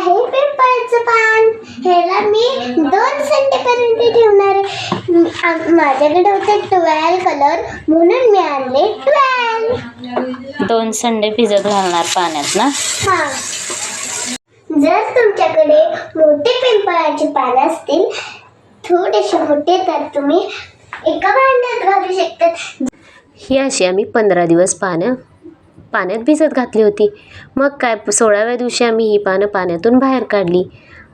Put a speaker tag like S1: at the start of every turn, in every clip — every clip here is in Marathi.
S1: आहे पिंपळाचं पान. ह्याला मी दोन संडेपर्यंत ठेवणार आहे. माझ्याकडे होते ट्वेल्व कलर म्हणून मी आणले ट्वेल्व
S2: दोन संडे भिजत घालणार पाण्यात ना?
S1: हा. जर तुमच्याकडे मोठे पिंपळाचे पान असतील थोडेसे मोठे तर तुम्ही एका भांड्यात घालू शकतात
S3: ही अशी आम्ही पंधरा दिवस पानं पाण्यात भिजत घातली होती. मग काय सोळाव्या दिवशी आम्ही ही पानं पाण्यातून बाहेर काढली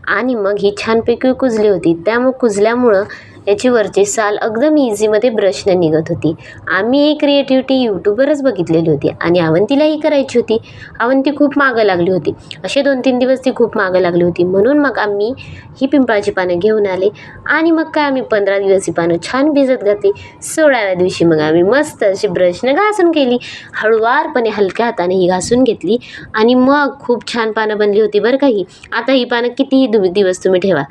S3: आणि मग ही छानपैकी कुजली होती. त्यामुळं कुजल्यामुळं याची वरची साल एकदम इझीमध्ये ब्रशने निघत होती. आम्ही ही क्रिएटिव्हिटी यूट्यूबवरच बघितलेली होती आणि अवंतीलाही करायची होती. अवंती खूप मागं लागली होती. असे दोन तीन दिवस ती खूप मागं लागली होती. म्हणून मग आम्ही ही पिंपळाची पानं घेऊन आले आणि मग काय आम्ही पंधरा दिवस ही पानं छान भिजत घातली. सोळाव्या दिवशी मग आम्ही मस्त अशी ब्रशनं घासून केली. हळुवारपणे हलक्या हाताने ही घासून घेतली आणि मग खूप छान पानं बनली होती बरं का ही. आता ही पानं कितीही दु दिवस तुम्ही ठेवा.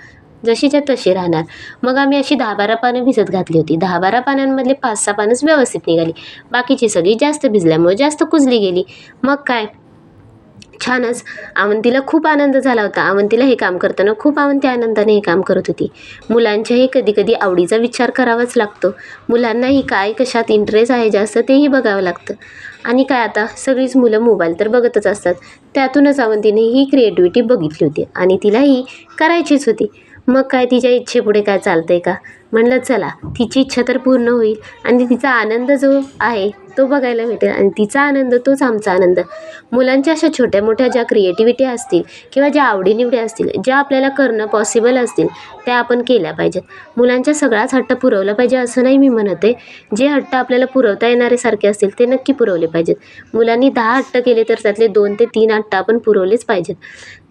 S3: जशीच्या तशी राहणार. मग आम्ही अशी दहा बारा पानं भिजत घातली होती. दहा बारा पानांमधले पाच सहा पानंच व्यवस्थित निघाली. बाकीची सगळी जास्त भिजल्यामुळे जास्त कुजली गेली. मग काय? छानच. आवंतीला खूप आनंद झाला होता. आवंतीला हे काम करताना खूप आवंती आनंदाने हे काम करत होती. मुलांच्याही कधी कधी आवडीचा विचार करावाच लागतो. मुलांनाही काय कशात इंटरेस्ट आहे जास्त तेही बघावं लागतं. आणि काय आता? सगळीच मुलं मोबाईल तर बघतच असतात. त्यातूनच आवंतीने ही क्रिएटिव्हिटी बघितली होती. आणि तिलाही करायचीच होती. मग काय तिच्या इच्छेपुढे काय चालतंय का? म्हणलं चला तिची इच्छा तर पूर्ण होईल आणि तिचा आनंद जो आहे तो बघायला भेटेल आणि तिचा आनंद तोच आमचा आनंद. मुलांच्या अशा छोट्या मोठ्या ज्या क्रिएटिव्हिटी असतील किंवा ज्या आवडीनिवडी असतील ज्या आपल्याला करणं पॉसिबल असतील त्या आपण केल्या पाहिजेत. मुलांच्या सगळाच हट्ट पुरवला पाहिजे असं नाही मी म्हणत आहे. जे हट्ट आपल्याला पुरवता येणारे सारखे असतील ते नक्की पुरवले पाहिजेत. मुलांनी दहा हट्ट केले तर त्यातले दोन ते तीन हट्ट आपण पुरवलेच पाहिजेत.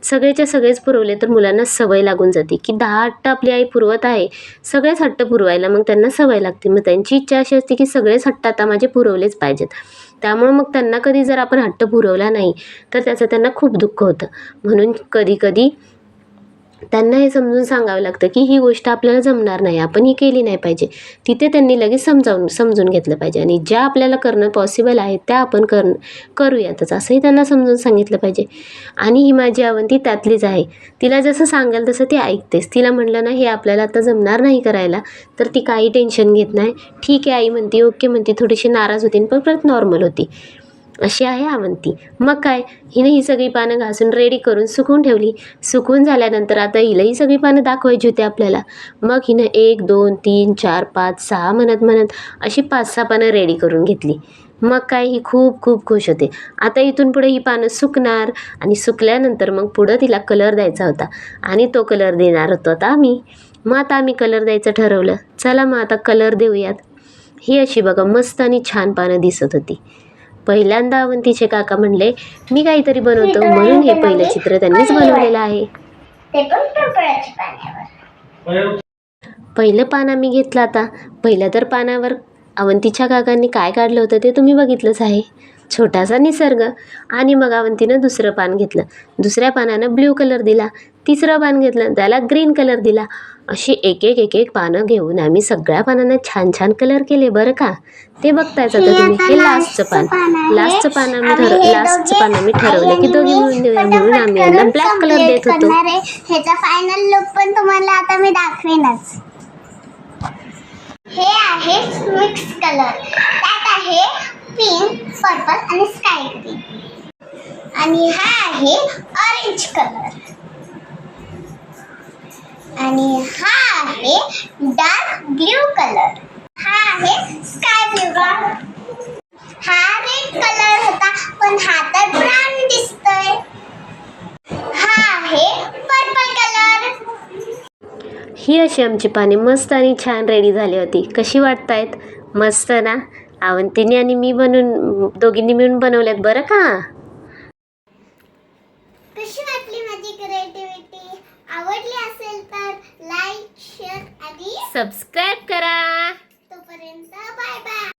S3: सगळेच्या सगळेच पुरवले तर मुलांना सवय लागून जाते. की दहा हट्ट आपली आई पुरवत आहे सगळेच हट्ट पुरवायला मग त्यांना सवय लागते. मग त्यांची इच्छा अशी असते की सगळेच हट्ट आता माझे पुरवलेच पाहिजेत. त्यामुळं मग त्यांना कधी जर आपण हट्ट पुरवला नाही तर त्याचं त्यांना खूप दुःख होतं. म्हणून कधी कधी त्यांना हे समजून सांगावं लागतं की ही गोष्ट आपल्याला जमणार नाही आपण ही केली नाही पाहिजे. तिथे त्यांनी लगेच समजावून समजून घेतलं पाहिजे आणि ज्या आपल्याला करणं पॉसिबल आहे त्या आपण कर करूयातच. असंही त्यांना समजून सांगितलं पाहिजे. आणि ही माझी अवंती त्यातलीच आहे. तिला जसं सांगाल तसं ती ऐकतेच. तिला म्हणलं ना हे आपल्याला आता जमणार नाही करायला तर ती काही टेन्शन घेत नाही. ठीक आहे आई म्हणते ओके म्हणते थोडीशी नाराज होती पण परत नॉर्मल होती. अशी आहे अवंती मग काय? हिने ही सगळी पानं घासून रेडी करून सुकून ठेवली. सुकून झाल्यानंतर आता हिला ही सगळी पानं दाखवायची होती आपल्याला. मग हिनं एक दोन तीन चार पाच सहा म्हणत म्हणत अशी पाच सहा पानं रेडी करून घेतली. मग काय? ही खूप खूप खुश होते. आता इथून पुढे ही पानं सुकणार आणि सुकल्यानंतर मग पुढं तिला कलर द्यायचा होता. आणि तो कलर देणार होतो आता आम्ही. मग आता आम्ही कलर द्यायचं ठरवलं. चला मग आता कलर देऊयात. ही अशी बघा मस्त आणि छान पानं दिसत होती. पहिल्यांदा अवंतीचे काका म्हणले मी काहीतरी बनवतो म्हणून हे पहिलं चित्र त्यांनीच बनवलेलं आहे. पहिलं पान आम्ही घेतलं आता. पहिल्या तर पानावर अवंतीच्या काकांनी काय काढलं होतं ते तुम्ही बघितलंच आहे. छोटासा निसर्ग. आणि मग अवंतीनं दुसरं पान घेतलं. दुसऱ्या पानानं ब्ल्यू कलर दिला. तिसरं पान घेतलं त्याला ग्रीन कलर दिला. अशी एक एक एक एक पानं घेऊन आम्ही सगळ्या पानांना छान छान कलर केले बरं का? ते बघतायच आता तुम्ही हे लास्टचं पान. लास्टचं पान आम्ही ठरव लास्टचं पान आम्ही ठरवलं की दोघी मिळून देऊया म्हणून आम्ही यांना ब्लॅक कलर देत होतो.
S1: ह्याचा फायनल लुक पण तुम्हाला आता मी दाखवेनच. हे आहे मिक्स कलर त्यात आहे पिंक पर्पल आणि स्काय ग्रीन आणि हा आहे ऑरेंज कलर आणि हा आहे डार्क ब्ल्यू कलर हा आहे स्काय ब्ल्यू कलर हा रेड कलर होता पण हा तर ब्राऊन दिसतोय. हा आहे पर्पल कलर
S3: ही अशी आमची पाने मस्त आणि छान रेडी झाली होती. कशी वाटतायत? मस्त ना? अवंतीने आणि मी बनवून दोघींनी मिळून बनवल्यात बरं का?
S1: कशी वाटली माझी क्रिएटिव्हिटी आवडली असेल तर?
S3: सबस्क्राईब करा.